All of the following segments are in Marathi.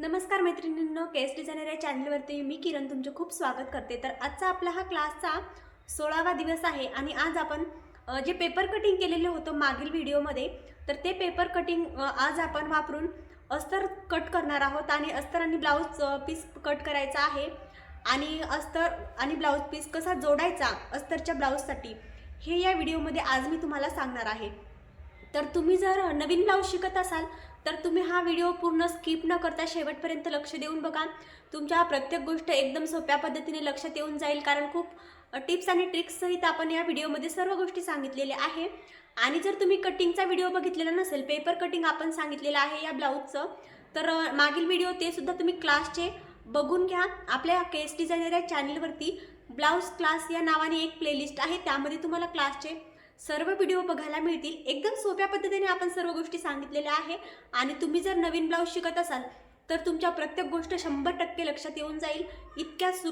नमस्कार मैत्रिणींनो केस डिझायनर या चॅनलवरती मी किरण तुमचे खूप स्वागत करते. तर आजचा आपला हा क्लासचा सोळावा दिवस आहे आणि आज आपण जे पेपर कटिंग केलेलं होतं मागील व्हिडिओमध्ये तर ते पेपर कटिंग आज आपण वापरून अस्तर कट करणार आहोत आणि अस्तर आणि ब्लाऊज पीस कट करायचा आहे. आणि अस्तर आणि ब्लाऊज पीस कसा जोडायचा अस्तरच्या ब्लाऊजसाठी हे या व्हिडिओमध्ये आज मी तुम्हाला सांगणार आहे. तर तुम्ही जर नवीन ब्लाऊज शिकत असाल तर तुम्ही हा व्हिडिओ पूर्ण स्किप न करता शेवटपर्यंत लक्ष देऊन बघा. तुमच्या प्रत्येक गोष्ट एकदम सोप्या पद्धतीने लक्षात येऊन जाईल कारण खूप टिप्स आणि ट्रिक्ससहित आपण या व्हिडिओमध्ये सर्व गोष्टी सांगितलेल्या आहे. आणि जर तुम्ही कटिंगचा व्हिडिओ बघितलेला नसेल पेपर कटिंग आपण सांगितलेलं आहे या ब्लाऊजचं तर मागील व्हिडिओ ते सुद्धा तुम्ही क्लासचे बघून घ्या. आपल्या केस डिझायनर या चॅनलवरती ब्लाऊज क्लास या नावाने एक प्लेलिस्ट आहे. त्यामध्ये तुम्हाला क्लासचे सर्व व्हिडिओ बघायला मिळतील. एकदम सोप्या पद्धतीने आपण सर्व गोष्टी सांगितलेल्या आहे. आणि तुम्ही जर नवीन ब्लाऊज शिकत असाल तर तुमच्या प्रत्येक गोष्ट शंभर टक्के लक्षात येऊन जाईल. इतक्या सु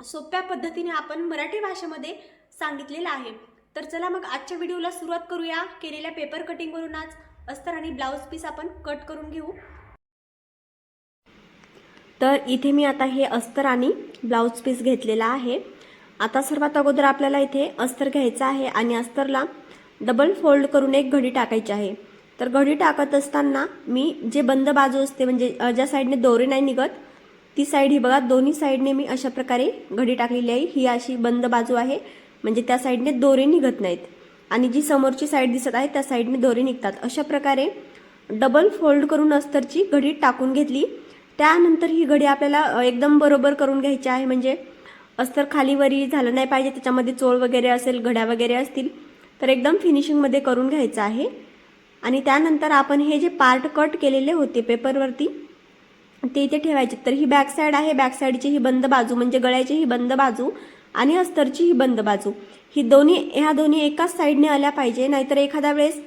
सोप्या पद्धतीने आपण मराठी भाषेमध्ये सांगितलेलं आहे. तर चला मग आजच्या व्हिडिओला सुरुवात करूया. केलेल्या पेपर कटिंगवरून आज अस्तर आणि ब्लाऊज पीस आपण कट करून घेऊ. तर इथे मी आता हे अस्तर आणि ब्लाऊज पीस घेतलेला आहे. आता सर्वात अगोदर आपल्याला इथे अस्तर घ्यायचं आहे आणि अस्तरला डबल फोल्ड करून एक घडी टाकायची आहे. तर घडी टाकत असताना मी जे बंद बाजू असते म्हणजे ज्या साईडने दोरे नाही निघत ती साईड ही बघा दोन्ही साईडने मी अशा प्रकारे घडी टाकलेली आहे. ही अशी बंद बाजू आहे म्हणजे त्या साईडने दोरे निघत नाहीत. आणि जी समोरची साईड दिसत आहे त्या साईडने दोरे निघतात. अशा प्रकारे डबल फोल्ड करून अस्तरची घडी टाकून घेतली. त्यानंतर ही घडी आपल्याला एकदम बरोबर करून घ्यायची आहे म्हणजे अस्तर खालीवरी झालं नाही पाहिजे त्याच्यामध्ये चोळ वगैरे असेल घड्या वगैरे असतील तर एकदम फिनिशिंगमध्ये करून घ्यायचं आहे. आणि त्यानंतर आपण हे जे पार्ट कट केलेले होते पेपरवरती ते इथे ठेवायचे. तर ही बॅक साईड आहे बॅक साईडची ही बंद बाजू म्हणजे गळ्याची ही बंद बाजू आणि अस्तरची ही बंद बाजू. ही दोन्ही ह्या दोन्ही एकाच साईडने आल्या पाहिजे नाहीतर एखाद्या वेळेस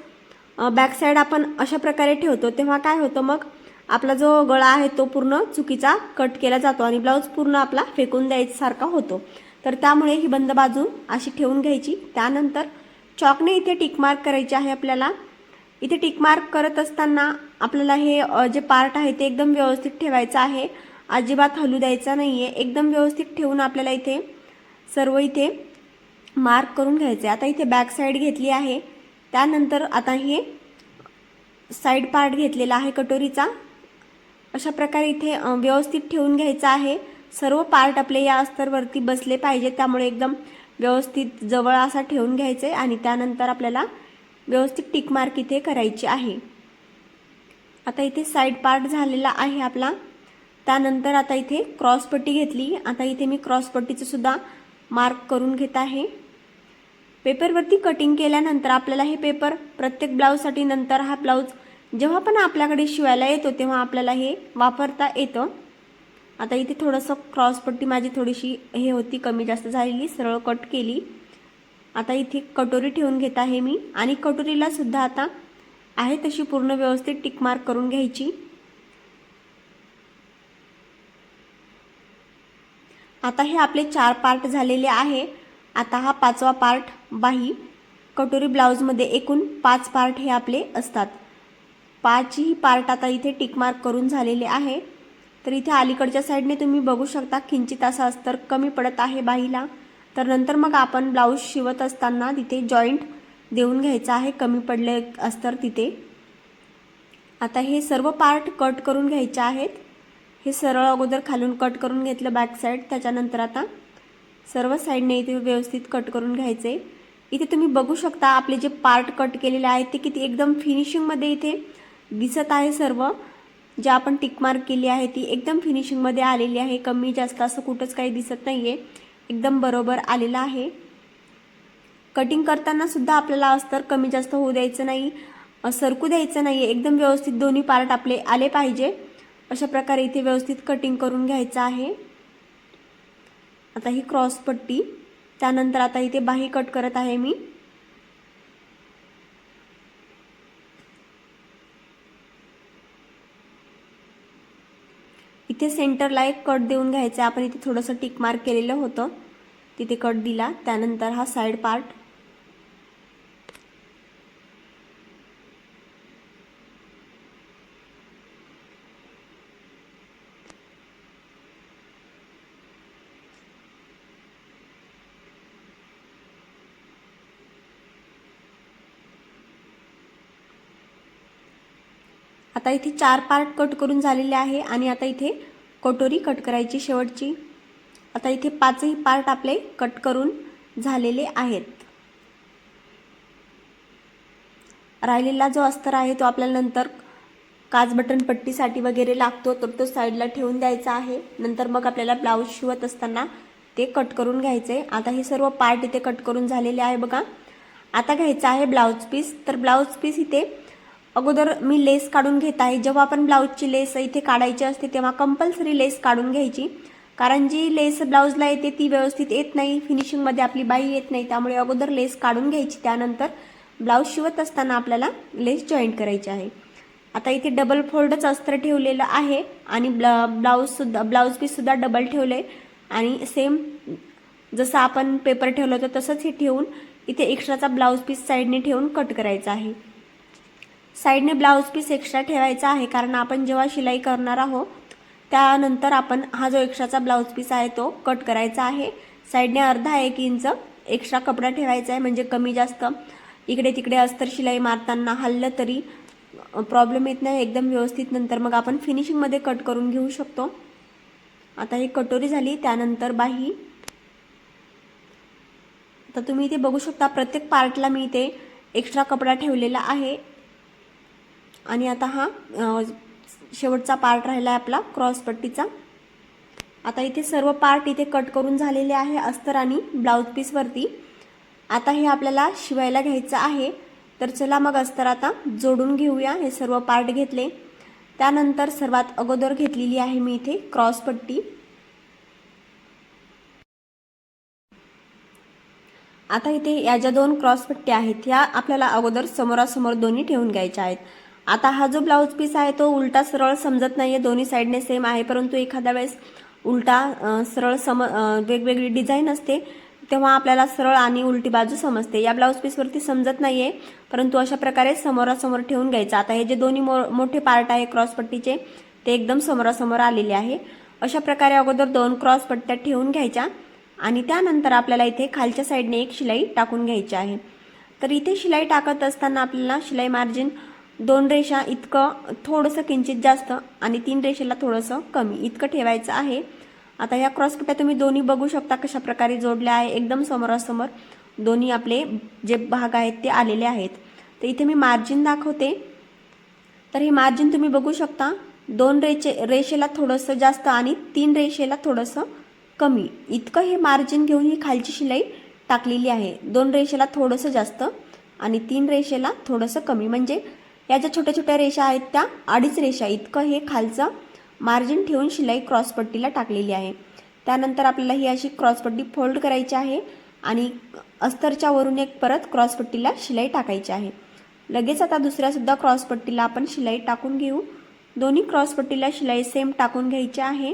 बॅक साईड आपण अशा प्रकारे ठेवतो तेव्हा काय होतं मग? आपला जो गळा आहे तो पूर्ण चुकीचा कट केला जातो आणि ब्लाऊज पूर्ण आपला फेकून द्यायसारखा होतो. तर त्यामुळे ही बंद बाजू अशी ठेवून घ्यायची. त्यानंतर चॉकने इथे टिक मार्क करायची आहे आपल्याला. इथे टिक मार्क करत असताना आपल्याला हे जे पार्ट आहे ते एकदम व्यवस्थित ठेवायचं आहे. अजिबात हलू द्यायचा नाही आहे एकदम व्यवस्थित ठेवून आपल्याला इथे सर्व इथे मार्क करून घ्यायचे. आता इथे बॅक साईड घेतली आहे. त्यानंतर आता हे साईड पार्ट घेतलेला आहे कटोरीचा. अशा प्रकारे इथे व्यवस्थित ठेवून घ्यायचं आहे. सर्व पार्ट आपले या अस्तरवरती बसले पाहिजे त्यामुळे एकदम व्यवस्थित जवळ असा ठेवून घ्यायचं आहे आणि त्यानंतर आपल्याला व्यवस्थित टिक मार्क इथे करायची आहे. आता इथे साईड पार्ट झालेला आहे आपला. त्यानंतर आता इथे क्रॉसपट्टी घेतली. आता इथे मी क्रॉसपट्टीचं सुद्धा मार्क करून घेत आहे. पेपरवरती कटिंग केल्यानंतर आपल्याला हे पेपर प्रत्येक ब्लाऊजसाठी नंतर हा ब्लाऊज जेव्हा पण आपल्याकडे शिवायला येतो तेव्हा आपल्याला हे वापरता येतं. आता इथे थोडंसं क्रॉसपट्टी माझी थोडीशी हे होती कमी जास्त झालेली सरळ कट केली. आता इथे कटोरी ठेवून घेत आहे मी. आणि कटोरीला सुद्धा आता आहे तशी पूर्ण व्यवस्थित टिकमार्क करून घ्यायची. आता हे आपले चार पार्ट झालेले आहे. आता हा पाचवा पार्ट बाही. कटोरी ब्लाऊजमध्ये एकूण पाच पार्ट हे आपले असतात. पाचही पार्ट आता इथे टिकमार्क करून झालेले आहे. तर इथे अलीकडच्या साईडने तुम्ही बघू शकता किंचित असा अस्तर कमी पडत आहे बाहीला. तर नंतर मग आपण ब्लाऊज शिवत असताना तिथे जॉईंट देऊन घ्यायचा आहे कमी पडले अस्तर तिथे. आता हे सर्व पार्ट कट करून घ्यायचे आहेत. हे सरळ अगोदर खालून कट करून घेतलं बॅक साईड त्याच्यानंतर आता सर्व साईडने इथे व्यवस्थित कट करून घ्यायचे. इथे तुम्ही बघू शकता आपले जे पार्ट कट केलेले आहेत ते किती एकदम फिनिशिंगमध्ये इथे दिसत आहे सर्व. जे आपण टिकमार्क केली आहे ती एकदम फिनिशिंगमध्ये आलेली आहे. कमी जास्त असं कुठंच काही दिसत नाही आहे एकदम बरोबर आलेलं आहे. कटिंग करताना सुद्धा आपल्याला अस्तर कमी जास्त होऊ द्यायचं नाही. सरकू द्यायचं नाही आहे एकदम व्यवस्थित दोन्ही पार्ट आपले आले पाहिजे. अशा प्रकारे इथे व्यवस्थित कटिंग करून घ्यायचं आहे. आता ही क्रॉस पट्टी. त्यानंतर आता इथे बाही कट करत आहे मी. इथे सेंटरला एक कट देऊन घ्यायचा आपण इथे थोडंसं टिक मार्क केलेलं होतं. तिथे कट दिला. त्यानंतर हा साईड पार्ट आता इथे चार पार्ट कट करून झालेले आहे आणि आता इथे कटोरी कट करायची शेवटची. आता इथे पाचही पार्ट आपले कट करून झालेले आहेत. राहिलेला जो अस्तर आहे तो आपल्याला नंतर काच बटन पट्टीसाठी वगैरे लागतो तर तो साईडला ठेवून द्यायचा आहे. नंतर मग आपल्याला ब्लाऊज शिवत असताना ते कट करून घ्यायचे. आता हे सर्व पार्ट इथे कट करून झालेले आहे बघा. आता घ्यायचं आहे ब्लाऊज पीस तर ब्लाऊज पीस इथे अगोदर मी लेस काढून घेत आहे. जेव्हा आपण ब्लाऊजची लेस इथे काढायची असते तेव्हा कंपल्सरी लेस काढून घ्यायची. कारण जी लेस ब्लाऊजला येते ती व्यवस्थित येत नाही. फिनिशिंगमध्ये आपली बाई येत नाही. त्यामुळे अगोदर लेस काढून घ्यायची. त्यानंतर ब्लाऊज शिवत असताना आपल्याला लेस जॉईंट करायची आहे. आता इथे डबल फोल्डच अस्त्र ठेवलेलं आहे आणि ब्ला ब्लाऊजसुद्धा ब्लाऊज पीससुद्धा डबल ठेवलं. आहे आणि सेम जसं आपण पेपर ठेवलं होतं तसंच हे ठेवून इथे एक्स्ट्राचा ब्लाऊज पीस साईडने ठेवून कट करायचा आहे. साईडने ब्लाऊज पीस एक्स्ट्रा ठेवायचा आहे कारण आपण जेव्हा शिलाई करणार आहोत त्यानंतर आपण हा जो एक्स्ट्राचा ब्लाऊज पीस आहे तो कट करायचा आहे. साईडने अर्धा एक इंच एक्स्ट्रा कपडा ठेवायचा आहे म्हणजे कमी जास्त. इकडे तिकडे अस्तर शिलाई मारताना हल्लं तरी प्रॉब्लेम येत नाही एकदम व्यवस्थित. नंतर मग आपण फिनिशिंगमध्ये कट करून घेऊ शकतो. आता ही कटोरी झाली त्यानंतर बाही. तर तुम्ही इथे बघू शकता प्रत्येक पार्टला मी इथे एक्स्ट्रा कपडा ठेवलेला आहे. आणि आता हा शेवटचा पार्ट राहिला आहे आपला क्रॉस पट्टीचा. आता इथे सर्व पार्ट इथे कट करून झालेले आहे अस्तर आणि ब्लाऊज पीसवरती आता हे आपल्याला शिवायला घ्यायचं आहे. तर चला मग अस्तर आता जोडून घेऊया. हे सर्व पार्ट घेतले. त्यानंतर सर्वात अगोदर घेतलेली आहे मी इथे क्रॉस पट्टी. आता इथे या ज्या दोन क्रॉस पट्ट्या आहेत ह्या आपल्याला अगोदर समोरासमोर दोन्ही ठेवून घ्यायच्या आहेत. आता हा जो ब्लाऊज पीस आहे तो उलटा सरळ समजत नाही आहे दोन्ही साईडने सेम आहे. परंतु एखाद्या वेळेस उलटा सरळ सम वेगवेगळी डिझाईन असते तेव्हा आपल्याला सरळ आणि उलटी बाजू समजते. या ब्लाऊज पीसवरती समजत नाही आहे परंतु अशा प्रकारे समोरासमोर ठेवून घ्यायचं. आता हे जे दोन्ही मो मोठे पार्ट आहे क्रॉसपट्टीचे ते एकदम समोरासमोर आलेले आहे. अशा प्रकारे अगोदर दोन क्रॉसपट्ट्या ठेवून घ्यायच्या आणि त्यानंतर आपल्याला इथे खालच्या साईडने एक शिलाई टाकून घ्यायची आहे. तर इथे शिलाई टाकत असताना आपल्याला शिलाई मार्जिन दोन रेषा इतकं थोडंसं किंचित जास्त आणि तीन रेषेला थोडंसं कमी. इतकं ठेवायचं आहे. आता या क्रॉसपट्या तुम्ही दोन्ही बघू शकता कशा प्रकारे जोडल्या आहे. एकदम समोरासमोर दोन्ही आपले जे भाग आहेत ते आलेले आहेत. तर इथे मी मार्जिन दाखवते. तर हे मार्जिन तुम्ही बघू शकता. दोन रेचे रेषेला थोडंसं जास्त आणि तीन रेषेला थोडंसं कमी. इतकं हे मार्जिन घेऊन ही खालची शिलाई टाकलेली आहे. दोन रेषेला थोडंसं जास्त आणि तीन रेषेला थोडंसं कमी. म्हणजे या ज्या छोट्या छोट्या रेषा आहेत त्या. अडीच रेषा इतकं हे खालचं मार्जिन ठेवून शिलाई क्रॉसपट्टीला टाकलेली आहे. त्यानंतर आपल्याला ही अशी क्रॉसपट्टी फोल्ड करायची आहे आणि अस्तरच्या वरून एक परत क्रॉसपट्टीला शिलाई टाकायची आहे. लगेच आता दुसऱ्यासुद्धा क्रॉसपट्टीला आपण शिलाई टाकून घेऊ. दोन्ही क्रॉसपट्टीला शिलाई सेम टाकून घ्यायची आहे.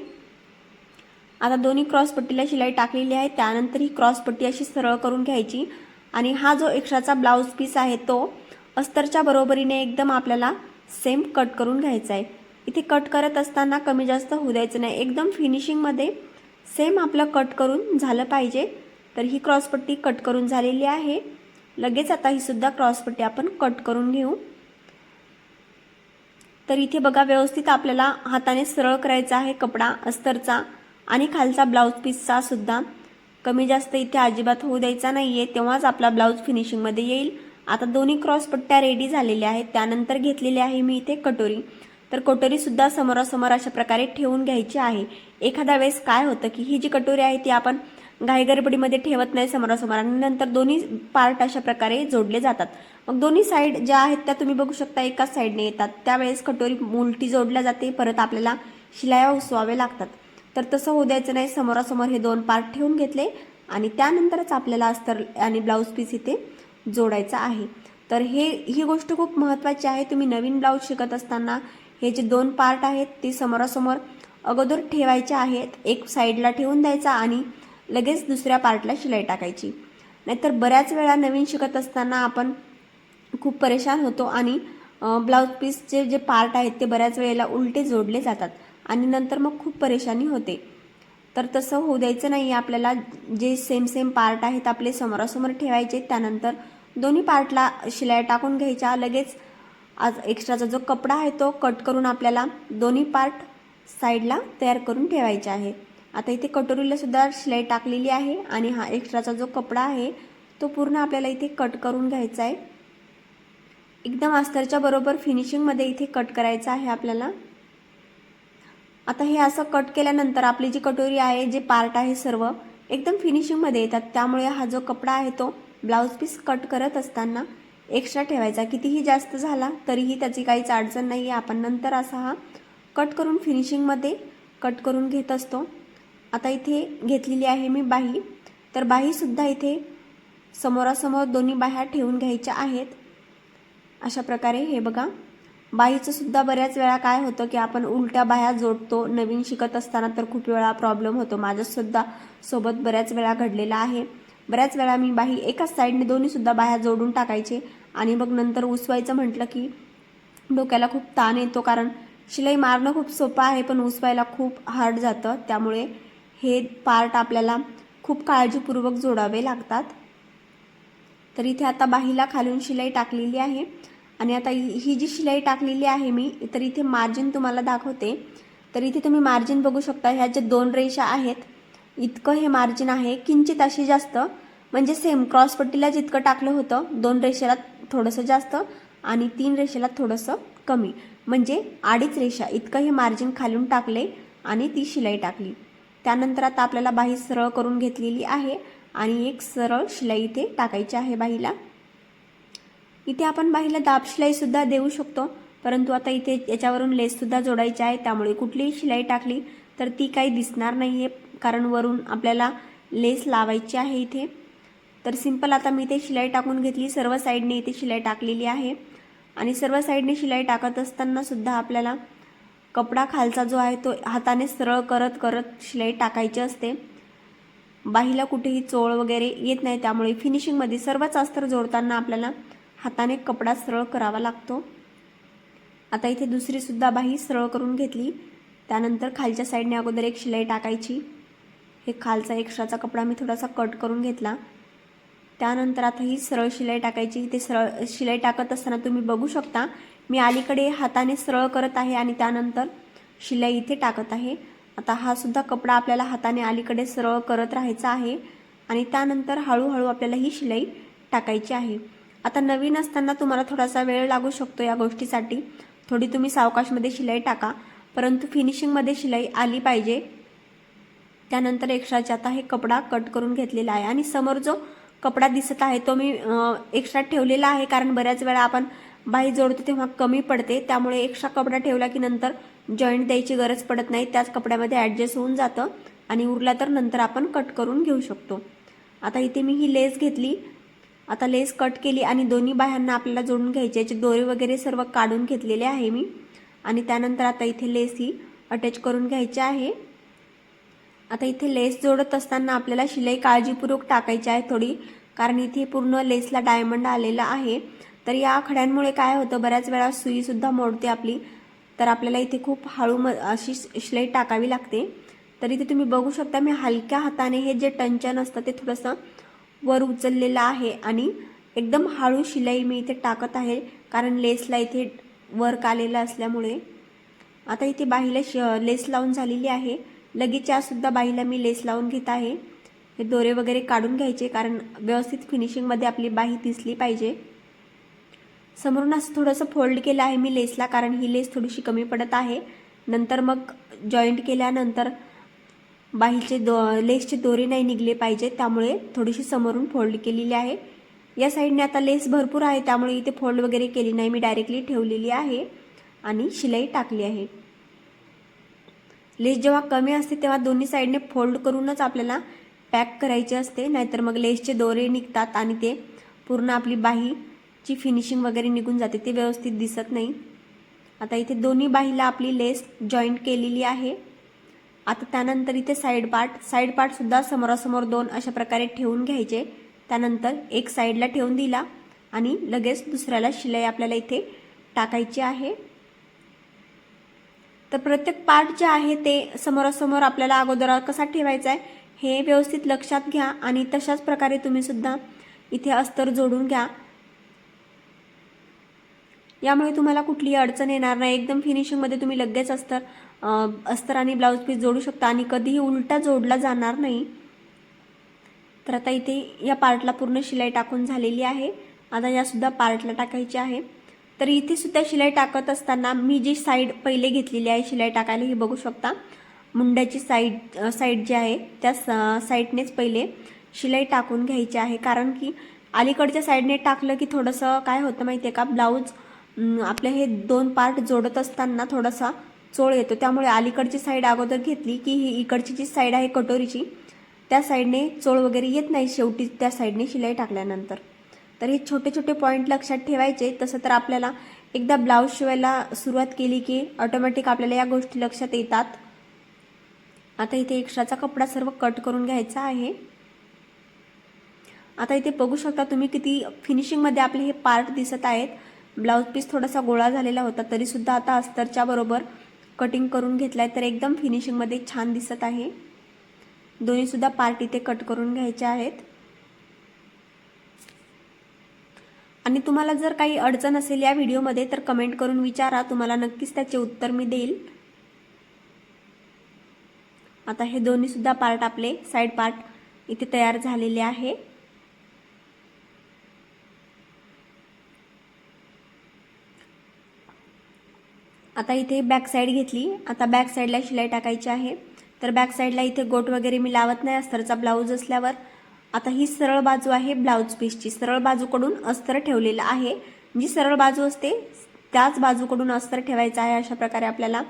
आता दोन्ही क्रॉसपट्टीला शिलाई टाकलेली आहे. त्यानंतर ही क्रॉसपट्टी अशी सरळ करून घ्यायची. आणि हा जो एक्स्ट्राचा ब्लाऊज पीस आहे तो अस्तरच्या बरोबरीने एकदम आपल्याला सेम कट करून घ्यायचा आहे. इथे कट करत असताना कमी जास्त होऊ द्यायचं नाही. एकदम फिनिशिंगमध्ये सेम आपलं कट करून झालं पाहिजे. तर ही क्रॉसपट्टी कट करून झालेली आहे. लगेच आता ही सुद्धा क्रॉसपट्टी आपण कट करून घेऊ. तर इथे बघा व्यवस्थित आपल्याला हाताने सरळ करायचा आहे कपडा अस्तरचा आणि खालचा ब्लाऊज पीसचा सुद्धा. कमी जास्त इथे अजिबात होऊ द्यायचा नाही आहे तेव्हाच आपला ब्लाऊज फिनिशिंगमध्ये येईल. आता दोन्ही क्रॉस पट्ट्या रेडी झालेल्या आहेत. त्यानंतर घेतलेली आहे मी इथे कटोरी. तर कटोरीसुद्धा समोरासमोर अशा प्रकारे ठेवून घ्यायची आहे. एखाद्या वेळेस काय होतं की ही जी कटोरी आहे ती आपण घाईगडबडीमध्ये ठेवत नाही समोरासमोर आणि नंतर दोन्ही पार्ट अशा प्रकारे जोडले जातात. मग दोन्ही साईड ज्या आहेत त्या तुम्ही बघू शकता एकाच साईडने येतात. त्यावेळेस कटोरी उलटी जोडल्या जाते. परत आपल्याला शिलाया उसवावे लागतात. तर तसं होऊ द्यायचं नाही. समोरासमोर हे दोन पार्ट ठेवून घेतले आणि त्यानंतरच आपल्याला अस्तर आणि ब्लाऊज पीस इथे जोडायचा आहे. तर हे ही गोष्ट खूप महत्त्वाची आहे. तुम्ही नवीन ब्लाऊज शिकत असताना हे जे दोन पार्ट आहेत ते समोरासमोर अगोदर ठेवायचे आहेत. एक साईडला ठेवून द्यायचा आणि लगेच दुसऱ्या पार्टला शिलाई टाकायची. नाहीतर बऱ्याच वेळा नवीन शिकत असताना आपण खूप परेशान होतो आणि ब्लाऊज पीसचे जे पार्ट आहेत ते बऱ्याच वेळेला उलटे जोडले जातात आणि नंतर मग खूप परेशानी होते. तर तसं होऊ द्यायचं नाही. आपल्याला जे सेम सेम पार्ट आहेत आपले समोरासमोर ठेवायचे त्यानंतर दोन्ही पार्टला शिलाई टाकून घ्यायच्या. लगेच आज एक्स्ट्राचा जो कपडा आहे तो कट करून आपल्याला दोन्ही पार्ट साईडला तयार करून ठेवायचे आहे. आता इथे कटोरीलासुद्धा शिलाई टाकलेली आहे आणि हा एक्स्ट्राचा जो कपडा आहे तो पूर्ण आपल्याला इथे कट करून घ्यायचा आहे. एकदम अस्तरच्या बरोबर फिनिशिंगमध्ये इथे कट करायचं आहे आपल्याला. आता हे असं कट केल्यानंतर आपली जी कटोरी आहे जे पार्ट आहे सर्व एकदम फिनिशिंगमध्ये येतात. त्यामुळे हा जो कपडा आहे तो ब्लाऊज पीस कट करत असताना एक्स्ट्रा ठेवायचा. कितीही जास्त झाला तरीही त्याची काहीच अडचण नाही आहे आपण नंतर असा हा कट करून फिनिशिंगमध्ये कट करून घेत असतो. आता इथे घेतलेली आहे मी बाही. तर बाहीसुद्धा इथे समोरासमोर दोन्ही बाह्या ठेवून घ्यायच्या आहेत. अशा प्रकारे हे बघा. बाईचंसुद्धा बऱ्याच वेळा काय होतं की आपण उलट्या बाह्या जोडतो. नवीन शिकत असताना तर खूप वेळा प्रॉब्लेम होतो. माझ्यासुद्धा सोबत बऱ्याच वेळा घडलेला आहे. बऱ्याच वेळा मी बाही एकाच साईडने दोन्हीसुद्धा बाह्या जोडून टाकायचे. आणि मग नंतर उसवायचं म्हटलं की डोक्याला खूप ताण येतो कारण शिलाई मारणं खूप सोपं आहे पण उसवायला खूप हार्ड जातं. त्यामुळे हे पार्ट आपल्याला खूप काळजीपूर्वक जोडावे लागतात. तर इथे आता बाहीला खालून शिलाई टाकलेली आहे. आणि आता ही ही जी शिलाई टाकलेली आहे मी तर इथे मार्जिन तुम्हाला दाखवते. तर इथे तुम्ही मार्जिन बघू शकता ह्या ज्या दोन रेषा आहेत इतकं हे मार्जिन आहे किंचित अशी जास्त. म्हणजे सेम क्रॉसपट्टीला जितकं टाकलं होतं दोन रेषेला थोडंसं जास्त आणि तीन रेषेला थोडंसं कमी. म्हणजे अडीच रेषा इतकं हे मार्जिन खालून टाकले आणि ती शिलाई टाकली. त्यानंतर आता आपल्याला बाही सरळ करून घेतलेली आहे आणि एक सरळ शिलाई इथे टाकायची आहे बाहीला. इथे आपण बाहीला दाब शिलाईसुद्धा देऊ शकतो परंतु आता इथे याच्यावरून लेससुद्धा जोडायची आहे त्यामुळे कुठलीही शिलाई टाकली तर ती काही दिसणार नाही आहे कारण वरून आपल्याला लेस लावायची आहे इथे. तर सिंपल आता मी इथे शिलाई टाकून घेतली. सर्व साईडने इथे शिलाई टाकलेली आहे. आणि सर्व साईडने शिलाई टाकत असतानासुद्धा आपल्याला कपडा खालचा जो आहे तो हाताने सरळ करत करत शिलाई टाकायची असते. बाहीला कुठेही चोळ वगैरे येत नाही त्यामुळे फिनिशिंगमध्ये सर्वच अस्तर जोडताना आपल्याला हाताने कपडा सरळ करावा लागतो. आता इथे दुसरीसुद्धा बाही सरळ करून घेतली. त्यानंतर खालच्या साईडने अगोदर एक शिलाई टाकायची. हे खालचा एक्स्ट्राचा कपडा मी थोडासा कट करून घेतला. त्यानंतर आता ही सरळ शिलाई टाकायची. ते सरळ शिलाई टाकत असताना तुम्ही बघू शकता मी अलीकडे हाताने सरळ करत आहे आणि त्यानंतर शिलाई इथे टाकत आहे. आता हा सुद्धा कपडा आपल्याला हाताने अलीकडे सरळ करत राहायचा आहे आणि त्यानंतर हळूहळू आपल्याला ही शिलाई टाकायची आहे. आता नवीन असताना तुम्हाला थोडासा वेळ लागू शकतो या गोष्टीसाठी. थोडी तुम्ही सावकाशमध्ये शिलाई टाका परंतु फिनिशिंगमध्ये शिलाई आली पाहिजे. त्यानंतर एक्स्ट्राचे आता हे कपडा कट करून घेतलेला आहे. आणि समोर जो कपडा दिसत आहे तो मी एक्स्ट्रा ठेवलेला आहे. कारण बऱ्याच वेळा आपण बाही जोडतो तेव्हा कमी पडते. त्यामुळे एक्स्ट्रा कपडा ठेवला की नंतर जॉईंट द्यायची गरज पडत नाही. त्याच कपड्यामध्ये ॲडजस्ट होऊन जातं. आणि उरला तर नंतर आपण कट करून घेऊ शकतो. आता इथे मी ही लेस घेतली. आता लेस कट केली आणि दोन्ही बाह्यांना आपल्याला जोडून घ्यायचे याचे दोरे वगैरे सर्व काढून घेतलेले आहे मी. आणि त्यानंतर आता इथे लेस ही अटॅच करून घ्यायची आहे. आता इथे लेस जोडत असताना आपल्याला शिलाई काळजीपूर्वक टाकायची आहे थोडी कारण इथे पूर्ण लेसला डायमंड आलेला आहे. तर या खड्यांमुळे काय होतं बऱ्याच वेळा सुईसुद्धा मोडते आपली. तर आपल्याला इथे खूप हळू म अशी शिलाई टाकावी लागते. तर इथे तुम्ही बघू शकता मी हलक्या हाताने हे जे टंचन असतं ते थोडंसं वर उचललेलं आहे आणि एकदम हळू शिलाई मी इथे टाकत आहे कारण लेसला इथे वर्क आलेलं असल्यामुळे. आता इथे बाहीला श लेस लावून झालेली आहे. लगेच सुद्धा बाईला मी लेस लावून घेत आहे. हे दोरे वगैरे काढून घ्यायचे कारण व्यवस्थित फिनिशिंगमध्ये आपली बाही दिसली पाहिजे. समोरून असं थोडंसं फोल्ड केलं आहे मी लेसला कारण ही लेस थोडीशी कमी पडत आहे. नंतर मग जॉईंट केल्यानंतर बाहीचे दो लेसचे दोरे नाही निघले पाहिजे त्यामुळे थोडीशी समोरून फोल्ड केलेली आहे. या साईडने आता लेस भरपूर आहे त्यामुळे इथे फोल्ड वगैरे केली नाही मी डायरेक्टली ठेवलेली आहे आणि शिलाई टाकली आहे. लेस जेव्हा कमी असते तेव्हा दोन्ही साईडने फोल्ड करूनच आपल्याला पॅक करायचे असते. नाहीतर मग लेसचे दोरे निघतात आणि ते पूर्ण आपली बाहीची फिनिशिंग वगैरे निघून जाते. ते व्यवस्थित दिसत नाही. आता इथे दोन्ही बाहीला आपली लेस जॉईंट केलेली आहे. आता त्यानंतर इथे साईड पार्ट साईड पार्टसुद्धा समोरासमोर दोन अशा प्रकारे ठेवून घ्यायचे. त्यानंतर एक साईडला ठेवून दिला आणि लगेच दुसऱ्याला शिलाई आपल्याला इथे टाकायची आहे. तर प्रत्येक पार्ट जे आहे ते समोरासमोर आपल्याला अगोदर कसा ठेवायचा आहे हे व्यवस्थित लक्षात घ्या आणि तशाच प्रकारे तुम्हीसुद्धा इथे अस्तर जोडून घ्या. यामुळे तुम्हाला कुठलीही अडचण येणार नाही. एकदम फिनिशिंगमध्ये तुम्ही लगेच अस्तर अस्तर आणि ब्लाऊज पीस जोडू शकता आणि कधीही उलटा जोडला जाणार नाही. तर आता इथे या पार्टला पूर्ण शिलाई टाकून झालेली आहे. आता यासुद्धा पार्टला टाकायची आहे. तर इथे सुद्धा शिलाई टाकत असताना मी जी साईड पहिले घेतलेली आहे शिलाई टाकायला ही बघू शकता. मुंड्याची साईड साईड जी आहे त्या साईडनेच पहिले शिलाई टाकून घ्यायची आहे. कारण की अलीकडच्या साईडने टाकलं की थोडंसं काय होतं माहिती आहे का ब्लाऊज आपले हे दोन पार्ट जोडत असताना थोडासा चोळ येतो. त्यामुळे अलीकडची साईड अगोदर घेतली की ही इकडची जी साईड आहे कटोरीची त्या साईडने चोळ वगैरे येत नाही शेवटी त्या साईडने शिलाई टाकल्यानंतर. तर हे छोटे छोटे पॉईंट लक्षात ठेवायचे. तसं तर आपल्याला एकदा ब्लाऊज शिवायला सुरुवात केली की ऑटोमॅटिक आपल्याला या गोष्टी लक्षात येतात. आता इथे एक्स्ट्राचा कपडा सर्व कट करून घ्यायचा आहे. आता इथे बघू शकता तुम्ही किती फिनिशिंगमध्ये आपले हे पार्ट दिसत आहेत. ब्लाऊज पीस थोडासा गोळा झालेला होता तरीसुद्धा आता अस्तरच्या बरोबर कटिंग करून घेतलाय तर एकदम फिनिशिंगमध्ये छान दिसत आहे. दोन्हीसुद्धा पार्ट इथे कट करून घ्यायचे आहेत. आणि तुम्हाला जर काही अडचण असेल या व्हिडिओमध्ये तर कमेंट करून विचारा. तुम्हाला नक्कीच त्याचे उत्तर मी देईल. आता हे दोन्हीसुद्धा पार्ट आपले साईड पार्ट इथे तयार झालेले आहे. आता इथे बॅक साईड घेतली. आता बॅक साईडला शिलाई टाकायची आहे. तर बॅक साईडला इथे गोट वगैरे मी लावत नाही. अस्तरचा ब्लाऊज असल्यावर आता ही सरळ बाजू आहे ब्लाऊज पीसची. सरळ बाजूकडून अस्तर ठेवलेलं आहे. जी सरळ बाजू असते त्याच बाजूकडून अस्तर ठेवायचं आहे अशा प्रकारे आपल्याला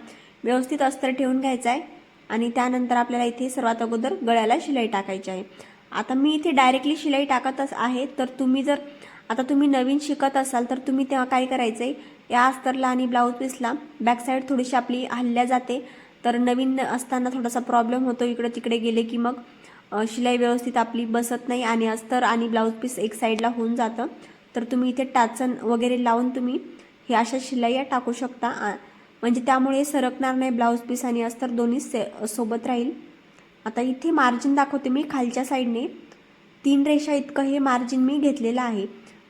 व्यवस्थित अस्तर ठेवून घ्यायचं आहे. आणि त्यानंतर आपल्याला इथे सर्वात अगोदर गळ्याला शिलाई टाकायची आहे. आता मी इथे डायरेक्टली शिलाई टाकतच आहे. तर तुम्ही जर आता तुम्ही नवीन शिकत असाल तर तुम्ही तेव्हा काय करायचं आहे या अस्तरला आणि ब्लाऊज पीसला बॅकसाईड थोडीशी आपली हल्ल्या जाते. तर नवीन असताना थोडासा प्रॉब्लेम होतो. इकडे तिकडे गेले की मग शिलाई व्यवस्थित आपली बसत नाही आणि अस्तर आणि ब्लाऊज पीस एक साईडला होऊन जातं. तर तुम्ही इथे टाचन वगैरे लावून तुम्ही हे अशा शिलाईया टाकू शकता. आ- म्हणजे त्यामुळे सरकणार नाही ब्लाऊज पीस आणि अस्तर दोन्ही से सोबत राहील. आता इथे मार्जिन दाखवते मी खालच्या साईडने. तीन रेषा इतकं हे मार्जिन मी घेतलेलं आहे.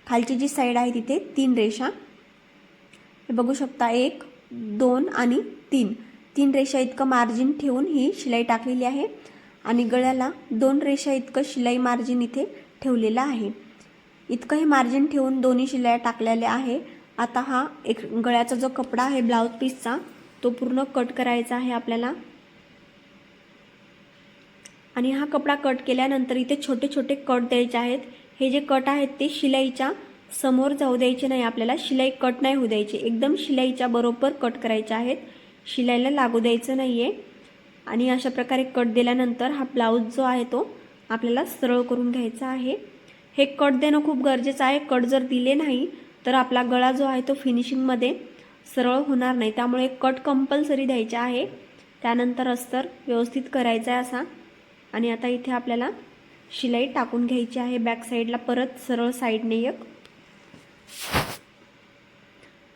खालची जी साईड आहे तिथे तीन रेषा. हे बघू शकता एक दोन आणि तीन. तीन रेषा इतकं मार्जिन ठेवून ही शिलाई टाकलेली आहे. आणि गळ्याला दोन रेषा इतकं शिलाई मार्जिन इथे ठेवलेलं आहे. इतकं हे मार्जिन ठेवून दोन्ही शिलाया टाकलेल्या आहे. आता हा एक गळ्याचा जो कपडा आहे ब्लाऊज पीसचा तो पूर्ण कट करायचा आहे आपल्याला. आणि हा कपडा कट केल्यानंतर इथे छोटे छोटे कट द्यायचे आहेत. हे जे कट आहेत ते शिलाईच्या समोर जाऊ द्यायचे नाही. आपल्याला शिलाई कट नाही होऊ द्यायची. एकदम शिलाईच्या बरोबर कट करायचे आहेत. शिलाईला लागू द्यायचं नाही आहे आणि अशा प्रकारे कट दिल्यानंतर हा ब्लाऊज जो आहे तो आपल्याला सरळ करून घ्यायचा आहे. हे कट देणं खूप गरजेचं आहे. कट जर दिले नाही तर आपला गळा जो आहे तो फिनिशिंगमध्ये सरळ होणार नाही. त्यामुळे कट कंपल्सरी द्यायचा आहे. त्यानंतर अस्तर व्यवस्थित करायचा आहे असा. आणि आता इथे आपल्याला शिलाई टाकून घ्यायची आहे. बॅक साईडला परत सरळ साईडने एक.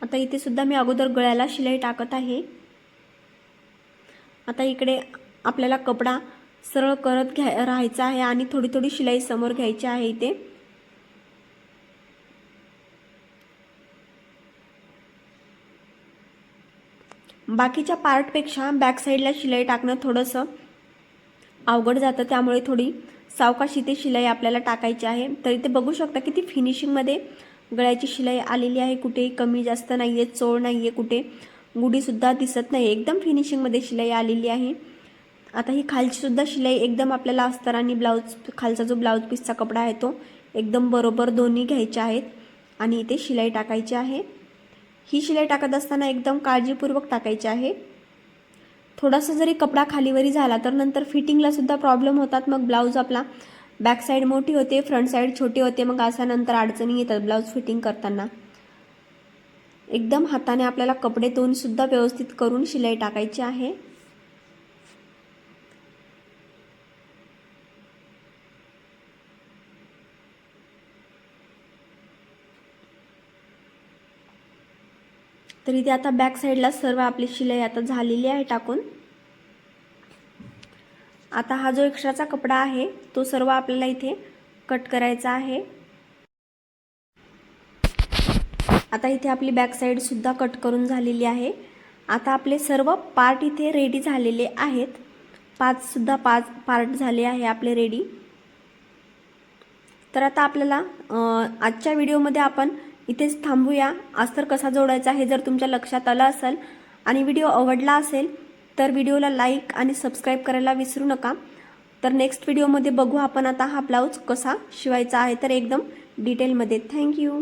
आता इथे सुद्धा मी अगोदर गळ्याला शिलाई टाकत आहे. आता इकडे आपल्याला कपडा सरळ करत घ्या राहायचा आहे आणि थोडी थोडी शिलाई समोर घ्यायची आहे इथे. बाकीच्या पार्टपेक्षा बॅक साईडला शिलाई टाकणं थोडंसं अवघड जातं त्यामुळे थोडी सावकाश इथे शिलाई आपल्याला टाकायची आहे. तर इथे बघू शकता किती फिनिशिंगमध्ये गळ्याची शिलाई आलेली आहे कुठेही कमी जास्त नाही आहे चोळ नाही आहे कुठे. गुडीसुद्धा दिसत नाही. एकदम फिनिशिंगमध्ये शिलाई आलेली आहे. आता ही खालचीसुद्धा शिलाई एकदम आपल्याला अस्तर आणि ब्लाऊज खालचा जो ब्लाऊज पीसचा कपडा आहे तो एकदम बरोबर दोन्ही घ्यायचे आहेत आणि इथे शिलाई टाकायची आहे. ही शिलाई टाकत असताना एकदम काळजीपूर्वक टाकायची आहे. थोडासा जरी कपडा खालीवरी झाला तर नंतर फिटिंगलासुद्धा प्रॉब्लेम होतात. मग ब्लाऊज आपला बॅक साईड मोठी होते फ्रंट साईड छोटी होते. मग असा नंतर अडचणी येतात ब्लाऊज फिटिंग करताना. एकदम हाताने आपल्याला कपडे दोन सुद्धा व्यवस्थित करून शिलाई टाकायची आहे. तर इथे आता बॅक साईडला सर्व आपली शिलाई आता झालेली आहे टाकून. आता हा जो एक्स्ट्राचा कपडा आहे तो सर्व आपल्याला इथे कट करायचा आहे. आता इथे आपली बॅक साईडसुद्धा कट करून झालेली आहे. आता आपले सर्व पार्ट इथे रेडी झालेले आहेत. पाचसुद्धा पाच पार्ट झाले आहे आपले रेडी तर आता आपल्याला आजच्या व्हिडिओमध्ये आपण इथेच थांबूया. अस्तर कसा जोडायचा हे जर तुमच्या लक्षात आलं असेल आणि व्हिडिओ आवडला असेल तर व्हिडिओला लाईक आणि सबस्क्राईब करायला विसरू नका. तर नेक्स्ट व्हिडिओमध्ये बघू आपण आता हा ब्लाऊज कसा शिवायचा आहे तर एकदम डिटेलमध्ये थँक्यू